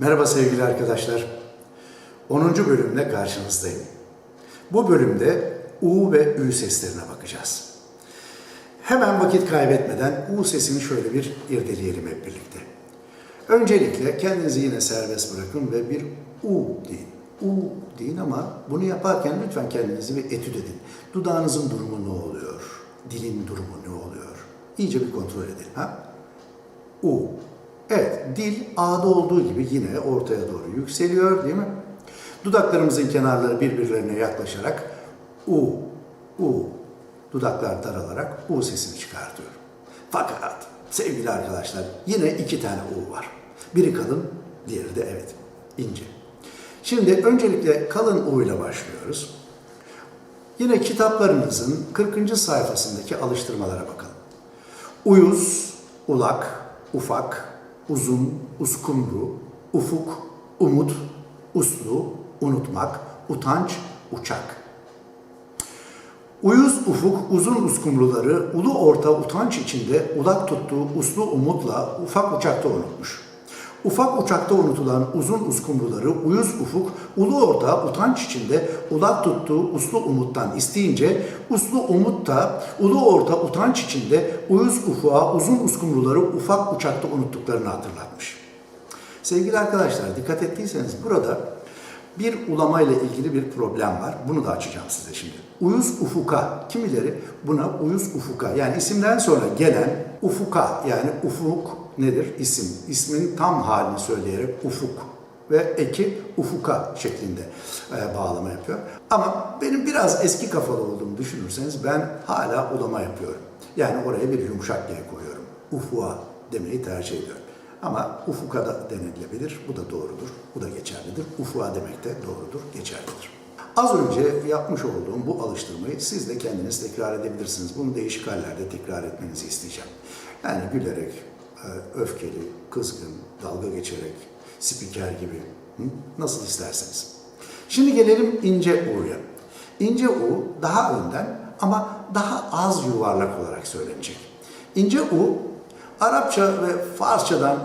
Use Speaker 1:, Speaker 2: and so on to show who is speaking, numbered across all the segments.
Speaker 1: Merhaba sevgili arkadaşlar. 10. bölümle karşınızdayım. Bu bölümde U ve Ü seslerine bakacağız. Hemen vakit kaybetmeden U sesini şöyle bir irdeleyelim hep birlikte. Öncelikle kendinizi yine serbest bırakın ve bir U deyin. U deyin ama bunu yaparken lütfen kendinizi bir etüt edin. Dudağınızın durumu ne oluyor? Dilin durumu ne oluyor? İyice bir kontrol edelim. Ha? U. Evet, dil A'da olduğu gibi yine ortaya doğru yükseliyor değil mi? Dudaklarımızın kenarları birbirlerine yaklaşarak U, U, dudaklar daralarak U sesini çıkartıyor. Fakat sevgili arkadaşlar yine iki tane U var. Biri kalın, diğeri de evet ince. Şimdi öncelikle kalın U ile başlıyoruz. Yine kitaplarınızın 40. sayfasındaki alıştırmalara bakalım. Uyuz, ulak, ufak, uzun, uskumru, ufuk, umut, uslu, unutmak, utanç, uçak. Uyuz ufuk uzun uskumruları ulu orta utanç içinde ulak tuttuğu uslu umutla ufak uçakta unutmuş. Ufak uçakta unutulan uzun uskumruları uyuz ufuk ulu orta utanç içinde ulak tuttuğu uslu umuttan isteyince uslu umut da ulu orta utanç içinde uyuz ufuğa uzun uskumruları ufak uçakta unuttuklarını hatırlatmış. Sevgili arkadaşlar dikkat ettiyseniz burada bir ulama ile ilgili bir problem var. Bunu da açacağım size şimdi. Uyuz ufuka, kimileri buna uyuz ufuka yani isimden sonra gelen ufuka yani ufuk nedir? İsim. İsmin tam halini söyleyerek ufuk ve eki ufuka şeklinde e, bağlama yapıyor. Ama benim biraz eski kafalı olduğumu düşünürseniz ben hala ulama yapıyorum. Yani oraya bir yumuşak G koyuyorum. Ufuğa demeyi tercih ediyorum. Ama ufuka da denilebilir. Bu da doğrudur. Bu da geçerlidir. Ufuğa demek de doğrudur, geçerlidir. Az önce yapmış olduğum bu alıştırmayı siz de kendiniz tekrar edebilirsiniz. Bunu değişik hallerde tekrar etmenizi isteyeceğim. Yani gülerek, öfkeli, kızgın, dalga geçerek, spiker gibi nasıl isterseniz. Şimdi gelelim ince U'ya. İnce U daha önden ama daha az yuvarlak olarak söylenecek. İnce U Arapça ve Farsçadan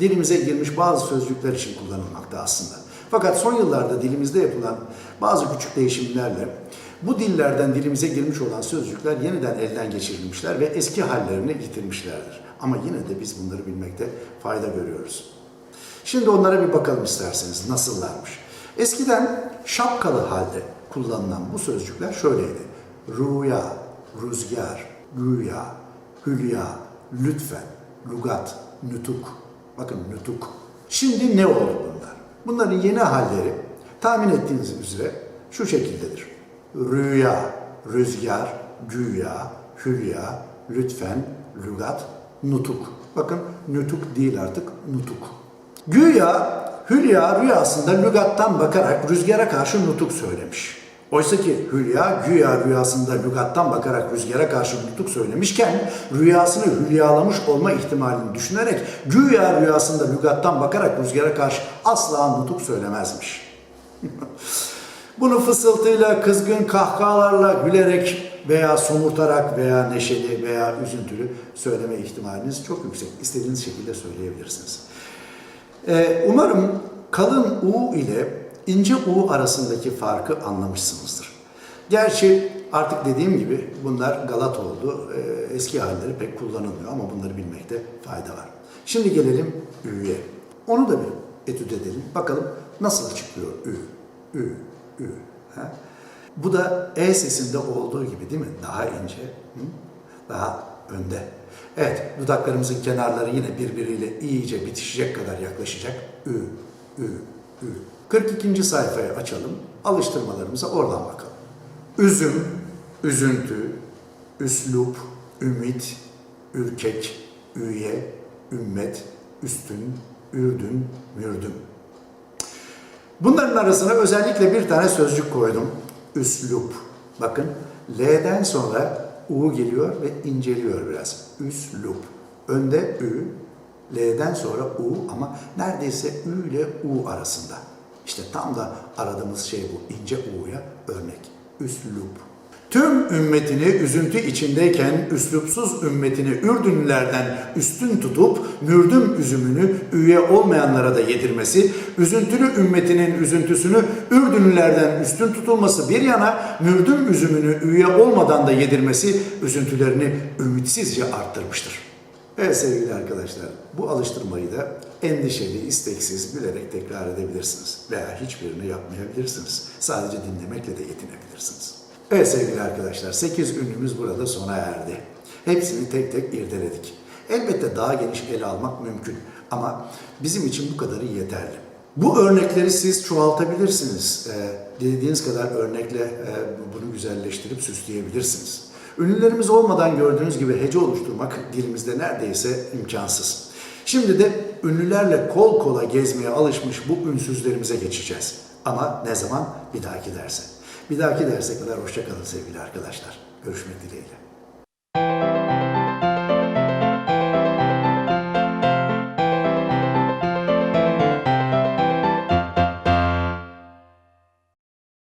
Speaker 1: dilimize girmiş bazı sözcükler için kullanılmakta aslında. Fakat son yıllarda dilimizde yapılan bazı küçük değişimlerle bu dillerden dilimize girmiş olan sözcükler yeniden elden geçirilmişler ve eski hallerini yitirmişlerdir. Ama yine de biz bunları bilmekte fayda görüyoruz. Şimdi onlara bir bakalım isterseniz nasıllarmış. Eskiden şapkalı halde kullanılan bu sözcükler şöyleydi. Rüya, rüzgar, güya, hülya, lütfen, lugat, nütuk. Bakın nütuk. Şimdi ne oldu bunlar? Bunların yeni halleri tahmin ettiğiniz üzere şu şekildedir. Rüya, rüzgar, güya, hülya, lütfen, lügat, nutuk. Bakın nütuk değil artık nutuk. Güya, hülya rüyasında lügattan bakarak rüzgara karşı nutuk söylemiş. Oysa ki Hülya güya rüyasında lügattan bakarak rüzgara karşı nutuk söylemişken rüyasını hülyalamış olma ihtimalini düşünerek güya rüyasında lügattan bakarak rüzgara karşı asla nutuk söylemezmiş. Bunu fısıltıyla, kızgın kahkahalarla gülerek veya somurtarak veya neşeli veya üzüntülü söyleme ihtimaliniz çok yüksek. İstediğiniz şekilde söyleyebilirsiniz. Ee, umarım kalın U ile ince U arasındaki farkı anlamışsınızdır. Gerçi artık dediğim gibi bunlar galat oldu. Ee, eski halleri pek kullanılmıyor ama bunları bilmekte fayda var. Şimdi gelelim Ü'ye. Onu da bir etüt edelim. Bakalım nasıl çıkıyor Ü, Ü, Ü. Ha? Bu da E sesinde olduğu gibi değil mi? Daha ince, hı? daha önde. Evet, dudaklarımızın kenarları yine birbiriyle iyice bitişecek kadar yaklaşacak. Ü, Ü, Ü. 42. sayfayı açalım. Alıştırmalarımıza oradan bakalım. Üzüm, üzüntü, üslup, ümit, ürkek, üye, ümmet, üstün, ürdün, mürdüm. Bunların arasına özellikle bir tane sözcük koydum. Üslup. Bakın L'den sonra U geliyor ve inceliyor biraz. Üslup. Önde Ü, L'den sonra U ama neredeyse Ü ile U arasında. İşte tam da aradığımız şey bu. ince U'ya örnek. Üslup. Tüm ümmetini üzüntü içindeyken üslupsuz ümmetini Ürdünlülerden üstün tutup mürdüm üzümünü üye olmayanlara da yedirmesi, üzüntülü ümmetinin üzüntüsünü Ürdünlülerden üstün tutulması bir yana mürdüm üzümünü üye olmadan da yedirmesi üzüntülerini ümitsizce arttırmıştır. Evet sevgili arkadaşlar, bu alıştırmayı da endişeli, isteksiz, bilerek tekrar edebilirsiniz. Veya hiçbirini yapmayabilirsiniz. Sadece dinlemekle de yetinebilirsiniz. Evet sevgili arkadaşlar, 8 ünlümüz burada sona erdi. Hepsini tek tek irdeledik. Elbette daha geniş ele almak mümkün ama bizim için bu kadarı yeterli. Bu örnekleri siz çoğaltabilirsiniz. Ee, dilediğiniz kadar örnekle e, bunu güzelleştirip süsleyebilirsiniz. Ünlülerimiz olmadan gördüğünüz gibi hece oluşturmak dilimizde neredeyse imkansız. Şimdi de ünlülerle kol kola gezmeye alışmış bu ünsüzlerimize geçeceğiz. Ama ne zaman? Bir dahaki derse. Bir dahaki derse kadar hoşçakalın sevgili arkadaşlar. Görüşmek dileğiyle.